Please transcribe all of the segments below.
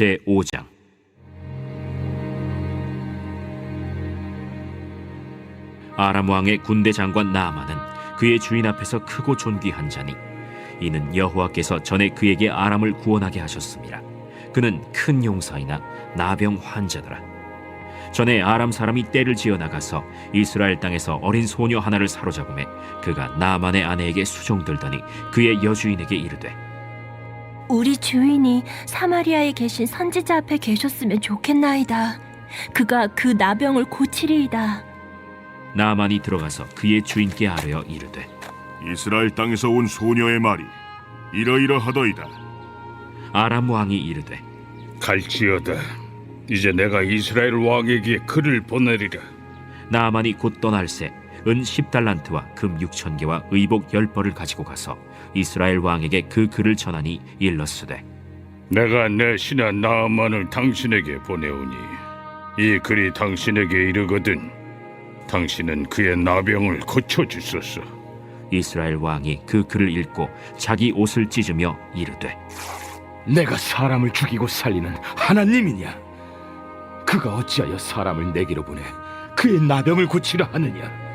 제 5장 아람 왕의 군대 장관 나아만은 그의 주인 앞에서 크고 존귀한 자니 이는 여호와께서 전에 그에게 아람을 구원하게 하셨습니다. 그는 큰 용사이나 나병 환자더라. 전에 아람 사람이 떼를 지어 나가서 이스라엘 땅에서 어린 소녀 하나를 사로잡음에 그가 나만의 아내에게 수종들더니 그의 여주인에게 이르되 우리 주인이 사마리아에 계신 선지자 앞에 계셨으면 좋겠나이다. 그가 그 나병을 고치리이다. 나만이 들어가서 그의 주인께 아뢰어 이르되 이스라엘 땅에서 온 소녀의 말이 이러이러하더이다. 아람 왕이 이르되 갈지어다. 이제 내가 이스라엘 왕에게 글을 보내리라. 나만이 곧 떠날새 은 10달란트와 금 6천 개와 의복 10벌을 가지고 가서 이스라엘 왕에게 그 글을 전하니 일렀으되 내가 내 신하 나아만을 당신에게 보내오니 이 글이 당신에게 이르거든 당신은 그의 나병을 고쳐 주소서. 이스라엘 왕이 그 글을 읽고 자기 옷을 찢으며 이르되 내가 사람을 죽이고 살리는 하나님이냐? 그가 어찌하여 사람을 내게로 보내 그의 나병을 고치려 하느냐?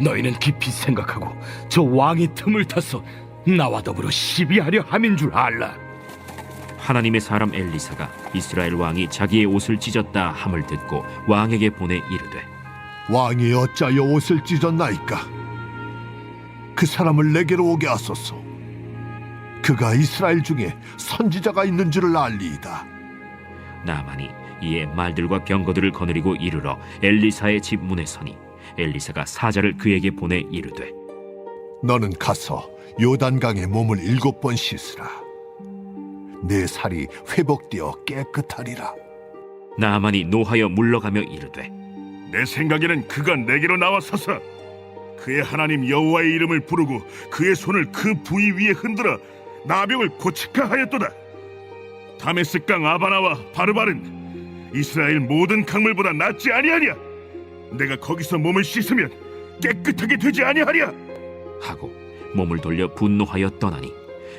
너희는 깊이 생각하고 저 왕의 틈을 타서 나와 더불어 시비하려 함인 줄 알라. 하나님의 사람 엘리사가 이스라엘 왕이 자기의 옷을 찢었다 함을 듣고 왕에게 보내 이르되 왕이 어찌하여 옷을 찢었나이까? 그 사람을 내게로 오게 하소서. 그가 이스라엘 중에 선지자가 있는 줄을 알리이다. 나만이 이에 말들과 병거들을 거느리고 이르러 엘리사의 집 문에 서니 엘리사가 사자를 그에게 보내 이르되 너는 가서 요단강에 몸을 일곱 번 씻으라. 내 살이 회복되어 깨끗하리라. 나만이 노하여 물러가며 이르되 내 생각에는 그가 내게로 나와서서 그의 하나님 여호와의 이름을 부르고 그의 손을 그 부위 위에 흔들어 나병을 고치카 하였도다. 다메스강 아바나와 바르바른 이스라엘 모든 강물보다 낫지 아니하냐? 내가 거기서 몸을 씻으면 깨끗하게 되지 아니하랴? 하고 몸을 돌려 분노하여 떠나니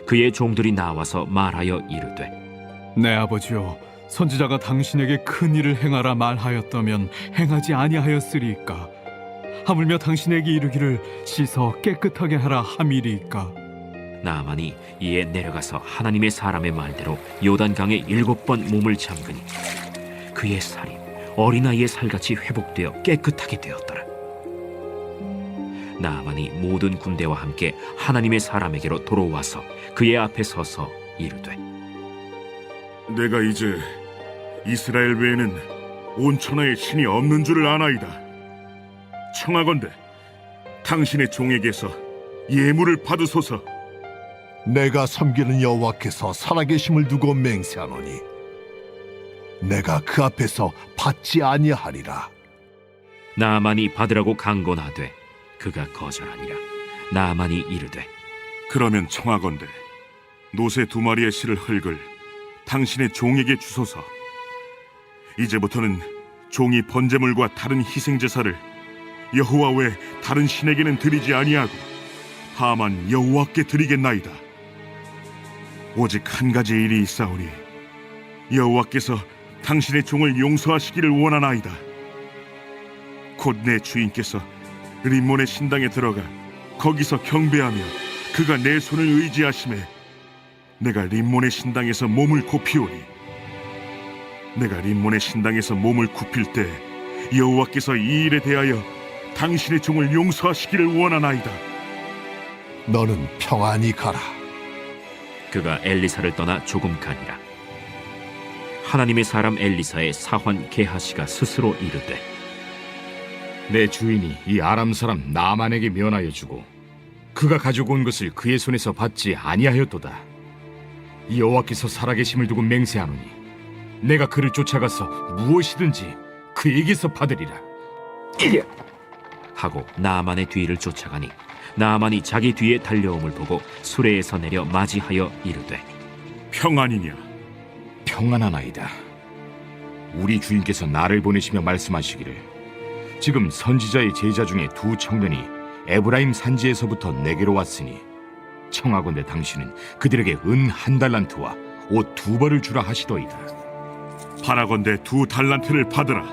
그의 종들이 나와서 말하여 이르되 내 아버지여 선지자가 당신에게 큰 일을 행하라 말하였다면 행하지 아니하였으리이까 하물며 당신에게 이르기를 씻어 깨끗하게 하라 함이리이까 나만이 이에 내려가서 하나님의 사람의 말대로 요단강에 일곱 번 몸을 잠그니 그의 살이 어린아이의 살같이 회복되어 깨끗하게 되었더라. 나만이 모든 군대와 함께 하나님의 사람에게로 돌아와서 그의 앞에 서서 이르되 내가 이제 이스라엘 외에는 온 천하에 신이 없는 줄을 아나이다. 청하건대 당신의 종에게서 예물을 받으소서. 내가 섬기는 여호와께서 살아계심을 두고 맹세하노니 내가 그 앞에서 받지 아니하리라. 나만이 받으라고 강권하되 그가 거절하니라. 나만이 이르되 그러면 청하건대 노새 두 마리의 실을 흙을 당신의 종에게 주소서. 이제부터는 종이 번제물과 다른 희생 제사를 여호와 외 다른 신에게는 드리지 아니하고 다만 여호와께 드리겠나이다. 오직 한 가지 일이 있사오니 여호와께서 당신의 종을 용서하시기를 원하나이다. 곧 내 주인께서 림몬의 신당에 들어가 거기서 경배하며 그가 내 손을 의지하심에 내가 림몬의 신당에서 몸을 굽히오니 내가 림몬의 신당에서 몸을 굽힐 때 여호와께서 이 일에 대하여 당신의 종을 용서하시기를 원하나이다. 너는 평안히 가라. 그가 엘리사를 떠나 조금 가니라. 하나님의 사람 엘리사의 사환 게하시가 스스로 이르되 내 주인이 이 아람 사람 나만에게 면하여 주고 그가 가지고 온 것을 그의 손에서 받지 아니하였도다. 이 여호와께서 살아계심을 두고 맹세하노니 내가 그를 쫓아가서 무엇이든지 그에게서 받으리라. 하고 나만의 뒤를 쫓아가니 나만이 자기 뒤에 달려옴을 보고 수레에서 내려 맞이하여 이르되 평안이냐? 평안하나이다. 우리 주인께서 나를 보내시며 말씀하시기를 지금 선지자의 제자 중에 두 청년이 에브라임 산지에서부터 내게로 왔으니 청하건대 당신은 그들에게 은 한 달란트와 옷 두 벌을 주라 하시도이다. 바라건대 두 달란트를 받으라.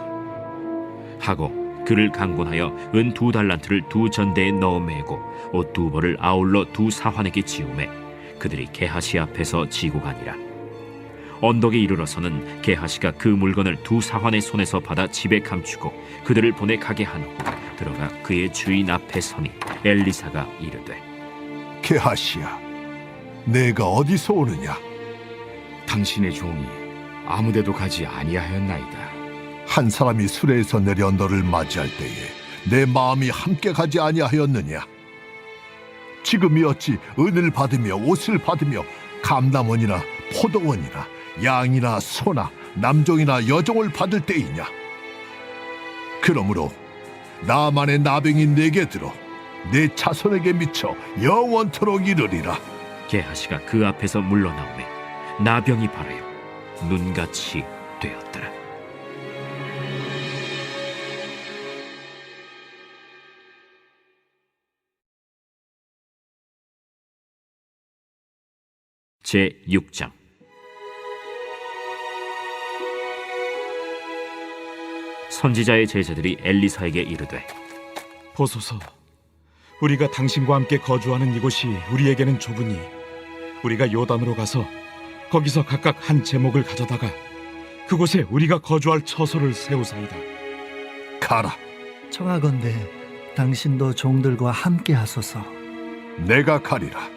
하고 그를 강권하여 은 두 달란트를 두 전대에 넣어 매고 옷 두 벌을 아울러 두 사환에게 지우매 그들이 게하시 앞에서 지고 가니라 언덕에 이르러서는 게하시가 그 물건을 두 사환의 손에서 받아 집에 감추고 그들을 보내 가게 한 후 들어가 그의 주인 앞에 서니 엘리사가 이르되 게하시야, 내가 어디서 오느냐? 당신의 종이 아무데도 가지 아니하였나이다. 한 사람이 수레에서 내려 너를 맞이할 때에 내 마음이 함께 가지 아니하였느냐? 지금이 어찌 은을 받으며 옷을 받으며 감남원이나 포도원이나 양이나 소나 남종이나 여종을 받을 때이냐? 그러므로 나만의 나병이 내게 들어 내 자손에게 미쳐 영원토록 이르리라. 게하시가 그 앞에서 물러나오매 나병이 발하여 눈같이 되었더라 제 6장 선지자의 제자들이 엘리사에게 이르되 보소서, 우리가 당신과 함께 거주하는 이곳이 우리에게는 좁으니 우리가 요단으로 가서 거기서 각각 한 제목을 가져다가 그곳에 우리가 거주할 처소를 세우사이다. 가라. 청하건대 당신도 종들과 함께 하소서. 내가 가리라.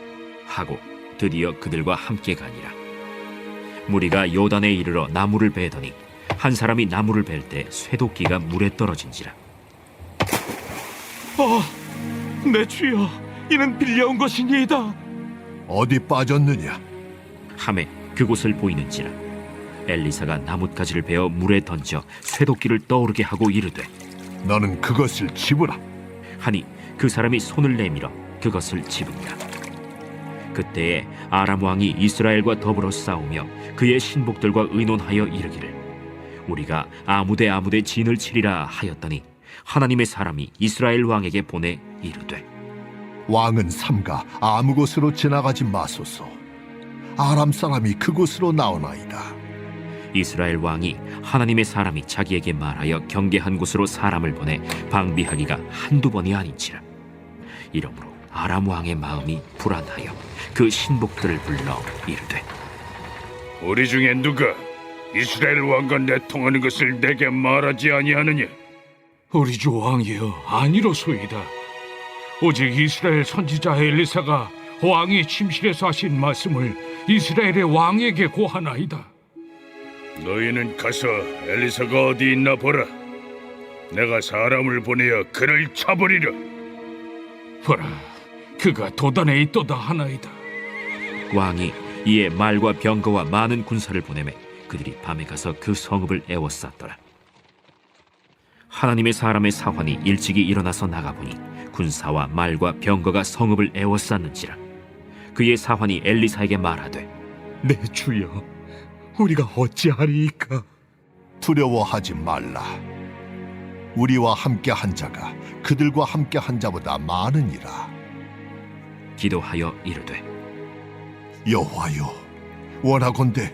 하고 드디어 그들과 함께 가니라 무리가 요단에 이르러 나무를 베더니 한 사람이 나무를 벨 때 쇠도끼가 물에 떨어진지라 아, 내 주여, 이는 빌려온 것이니이다. 어디 빠졌느냐? 함에 그곳을 보이는지라 엘리사가 나뭇가지를 베어 물에 던져 쇠도끼를 떠오르게 하고 이르되 너는 그것을 집으라. 하니 그 사람이 손을 내밀어 그것을 집으니라 그때에 아람 왕이 이스라엘과 더불어 싸우며 그의 신복들과 의논하여 이르기를 우리가 아무데 아무데 진을 치리라 하였더니 하나님의 사람이 이스라엘 왕에게 보내 이르되 왕은 삼가 아무 곳으로 지나가지 마소서. 아람 사람이 그곳으로 나오나이다. 이스라엘 왕이 하나님의 사람이 자기에게 말하여 경계한 곳으로 사람을 보내 방비하기가 한두 번이 아닌지라 이러므로 아람 왕의 마음이 불안하여 그 신복들을 불러 이르되 우리 중에 누가 이스라엘 왕과 내통하는 것을 내게 말하지 아니하느냐? 우리 주 왕이여, 아니로소이다. 오직 이스라엘 선지자 엘리사가 왕이 침실에서 하신 말씀을 이스라엘의 왕에게 고하나이다. 너희는 가서 엘리사가 어디 있나 보라. 내가 사람을 보내어 그를 쳐버리려. 보라, 그가 도단에 있도다 하나이다. 왕이 이에 말과 병거와 많은 군사를 보내매 그들이 밤에 가서 그 성읍을 에워쌌더라 하나님의 사람의 사환이 일찍이 일어나서 나가보니 군사와 말과 병거가 성읍을 에워쌌는지라 그의 사환이 엘리사에게 말하되 내 주여, 우리가 어찌하리이까? 두려워하지 말라. 우리와 함께 한 자가 그들과 함께 한 자보다 많으니라. 기도하여 이르되 여호와여, 원하건대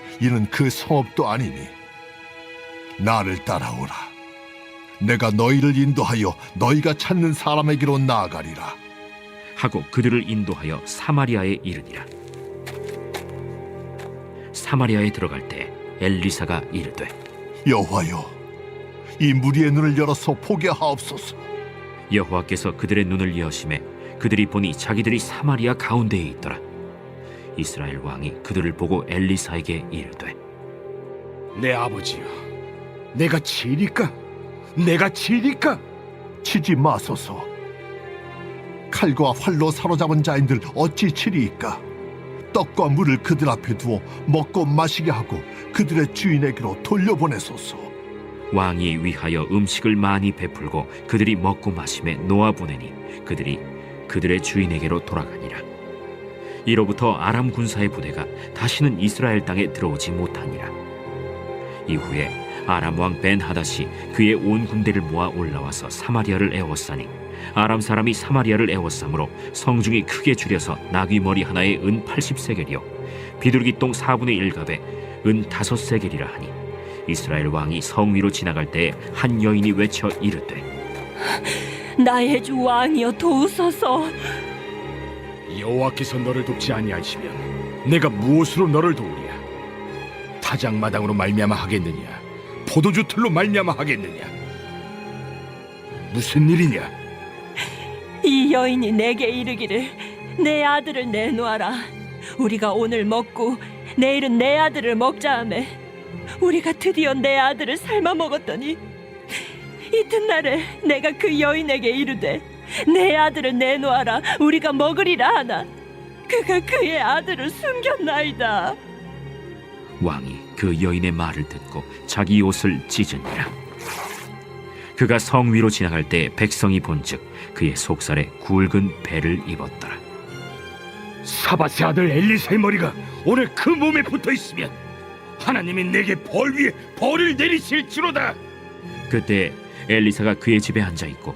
이는 그 성읍도 아니니 나를 따라오라. 내가 너희를 인도하여 너희가 찾는 사람에게로 나아가리라. 하고 그들을 인도하여 사마리아에 이르니라 사마리아에 들어갈 때 엘리사가 이르되 여호와여, 이 무리의 눈을 열어서 보게 하옵소서. 여호와께서 그들의 눈을 여심해 그들이 보니 자기들이 사마리아 가운데에 있더라 이스라엘 왕이 그들을 보고 엘리사에게 이르되 내 아버지여, 내가 치리까? 내가 치리까? 치지 마소서. 칼과 활로 사로잡은 자인들 어찌 치리이까? 떡과 물을 그들 앞에 두어 먹고 마시게 하고 그들의 주인에게로 돌려보내소서. 왕이 위하여 음식을 많이 베풀고 그들이 먹고 마심에 놓아 보내니 그들이 그들의 주인에게로 돌아가니라. 이로부터 아람 군사의 부대가 다시는 이스라엘 땅에 들어오지 못하니라. 이후에 아람 왕 벤 하닷이 그의 온 군대를 모아 올라와서 사마리아를 에워싸니 아람 사람이 사마리아를 에워싸므로 성중이 크게 줄여서 나귀 머리 하나에 은 80세겔이요 비둘기 똥 4분의 1갑에 은 5세겔이라 하니 이스라엘 왕이 성 위로 지나갈 때에 한 여인이 외쳐 이르되 나의 주 왕이여 도우소서. 여호와께서 너를 돕지 아니하시면 내가 무엇으로 너를 도우랴? 타작마당으로 말미암아 하겠느냐? 포도주 틀로 말미암아 하겠느냐? 무슨 일이냐? 이 여인이 내게 이르기를 내 아들을 내놓아라. 우리가 오늘 먹고 내일은 내 아들을 먹자 하매 우리가 드디어 내 아들을 삶아 먹었더니 이튿날에 내가 그 여인에게 이르되 내 아들을 내놓아라 우리가 먹으리라 하나 그가 그의 아들을 숨겼나이다. 왕이 그 여인의 말을 듣고 자기 옷을 찢으니라 그가 성 위로 지나갈 때 백성이 본즉 그의 속살에 굵은 배를 입었더라 사바세 아들 엘리사의 머리가 오늘 그 몸에 붙어 있으면 하나님이 내게 벌 위에 벌을 내리실지로다. 그때 엘리사가 그의 집에 앉아 있고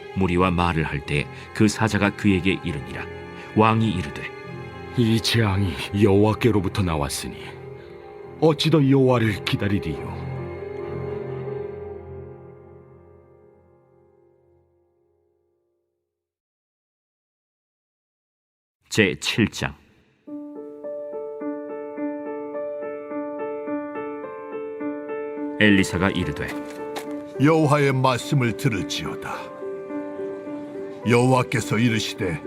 무리와 말을 할 때 그 사자가 그에게 이르니라 왕이 이르되 이 재앙이 여호와께로부터 나왔으니 어찌 더 여호와를 기다리리요? 제 7장 엘리사가 이르되 여호와의 말씀을 들을지어다. 여호와께서 이르시되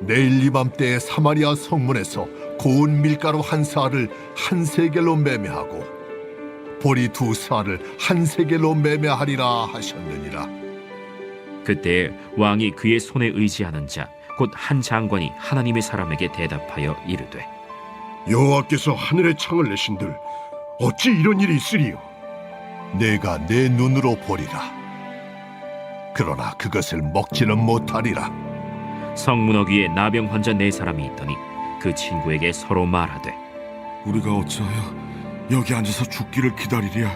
내일 이맘때에 사마리아 성문에서 고운 밀가루 한 사를 한 세겔로 매매하고 보리 두 사를 한 세겔로 매매하리라 하셨느니라. 그때 왕이 그의 손에 의지하는 자 곧 한 장관이 하나님의 사람에게 대답하여 이르되 여호와께서 하늘의 창을 내신들 어찌 이런 일이 있으리요? 내가 내 눈으로 보리라. 그러나 그것을 먹지는 못하리라. 성문어 위에 나병 환자 네 사람이 있더니 그 친구에게 서로 말하되 우리가 어찌하여 여기 앉아서 죽기를 기다리랴?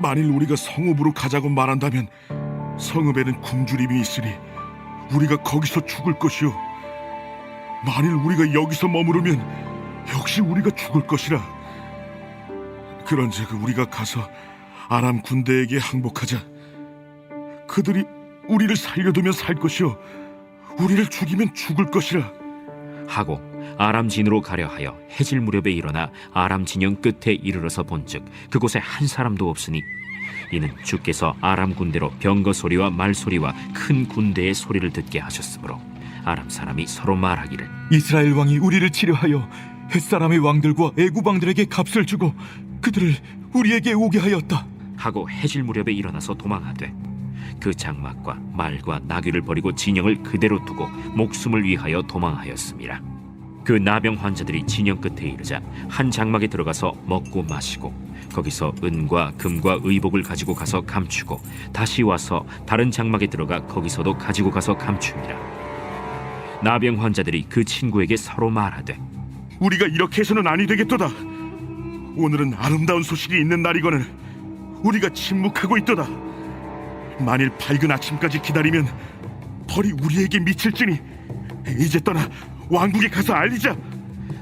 만일 우리가 성읍으로 가자고 말한다면 성읍에는 굶주림이 있으니 우리가 거기서 죽을 것이요. 만일 우리가 여기서 머무르면 역시 우리가 죽을 것이라. 그런즉 우리가 가서 아람 군대에게 항복하자. 그들이 우리를 살려두면 살 것이요, 우리를 죽이면 죽을 것이라. 하고 아람 진으로 가려 하여 해질 무렵에 일어나 아람 진영 끝에 이르러서 본즉 그곳에 한 사람도 없으니 이는 주께서 아람 군대로 병거 소리와 말 소리와 큰 군대의 소리를 듣게 하셨으므로 아람 사람이 서로 말하기를 이스라엘 왕이 우리를 치료하여 햇사람의 왕들과 애굽 왕들에게 값을 주고 그들을 우리에게 오게 하였다. 하고 해질 무렵에 일어나서 도망하되 그 장막과 말과 나귀를 버리고 진영을 그대로 두고 목숨을 위하여 도망하였습니다. 그 나병 환자들이 진영 끝에 이르자 한 장막에 들어가서 먹고 마시고 거기서 은과 금과 의복을 가지고 가서 감추고 다시 와서 다른 장막에 들어가 거기서도 가지고 가서 감춥니다. 나병 환자들이 그 친구에게 서로 말하되 우리가 이렇게 해서는 아니 되겠도다. 오늘은 아름다운 소식이 있는 날이거늘 우리가 침묵하고 있도다. 만일 밝은 아침까지 기다리면 벌이 우리에게 미칠지니 이제 떠나 왕국에 가서 알리자.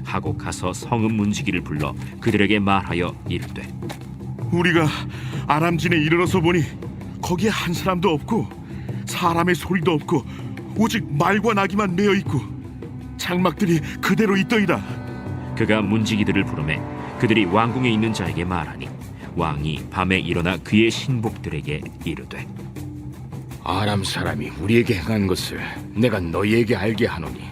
하고 가서 성읍 문지기를 불러 그들에게 말하여 이르되 우리가 아람진에 이르러서 보니 거기에 한 사람도 없고 사람의 소리도 없고 오직 말과 나귀만 메어 있고 장막들이 그대로 있더이다. 그가 문지기들을 부르매 그들이 왕궁에 있는 자에게 말하니 왕이 밤에 일어나 그의 신복들에게 이르되 아람 사람이 우리에게 행한 것을 내가 너희에게 알게 하노니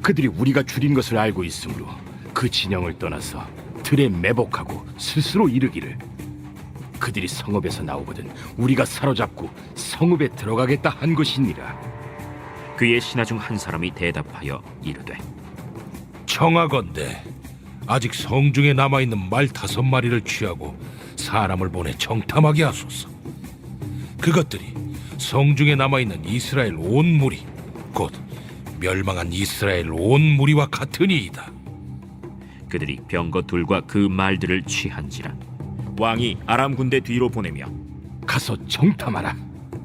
그들이 우리가 줄인 것을 알고 있으므로 그 진영을 떠나서 들에 매복하고 스스로 이르기를 그들이 성읍에서 나오거든 우리가 사로잡고 성읍에 들어가겠다 한 것이니라 그의 신하 중 한 사람이 대답하여 이르되 청하건대 아직 성중에 남아 있는 말 다섯 마리를 취하고 사람을 보내 정탐하게 하소서. 그것들이 성중에 남아있는 이스라엘 온 무리 곧 멸망한 이스라엘 온 무리와 같으니이다. 그들이 병거 둘과 그 말들을 취한지라. 왕이 아람 군대 뒤로 보내며 가서 정탐하라.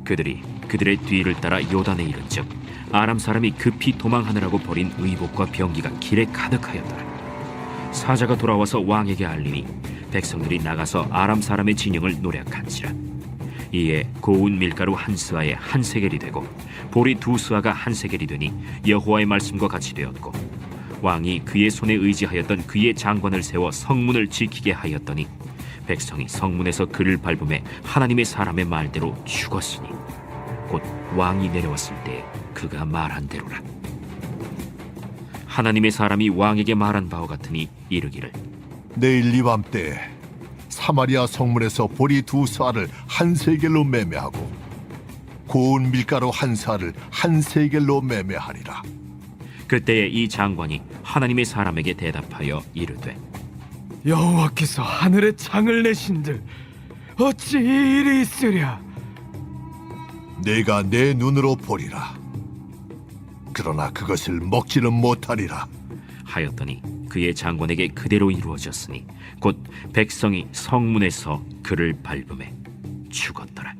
그들이 그들의 뒤를 따라 요단에 이른즉 아람 사람이 급히 도망하느라고 버린 의복과 병기가 길에 가득하였더라. 사자가 돌아와서 왕에게 알리니 백성들이 나가서 아람 사람의 진영을 노략한지라 이에 고운 밀가루 한 스아에 한 세겔이 되고 보리 두 스아가 한 세겔이 되니 여호와의 말씀과 같이 되었고 왕이 그의 손에 의지하였던 그의 장관을 세워 성문을 지키게 하였더니 백성이 성문에서 그를 밟음에 하나님의 사람의 말대로 죽었으니 곧 왕이 내려왔을 때 그가 말한 대로라. 하나님의 사람이 왕에게 말한 바와 같으니 이르기를 내일 이밤때 사마리아 성문에서 보리 두 쌀을 한 세겔로 매매하고 고운 밀가루 한 쌀을 한 세겔로 매매하리라. 그때에 이 장관이 하나님의 사람에게 대답하여 이르되 여호와께서 하늘에 창을 내신들 어찌 이 일이 있으랴 내가 내 눈으로 보리라. 그러나 그것을 먹지는 못하리라. 하였더니 그의 장관에게 그대로 이루어졌으니 곧 백성이 성문에서 그를 밟음에 죽었더라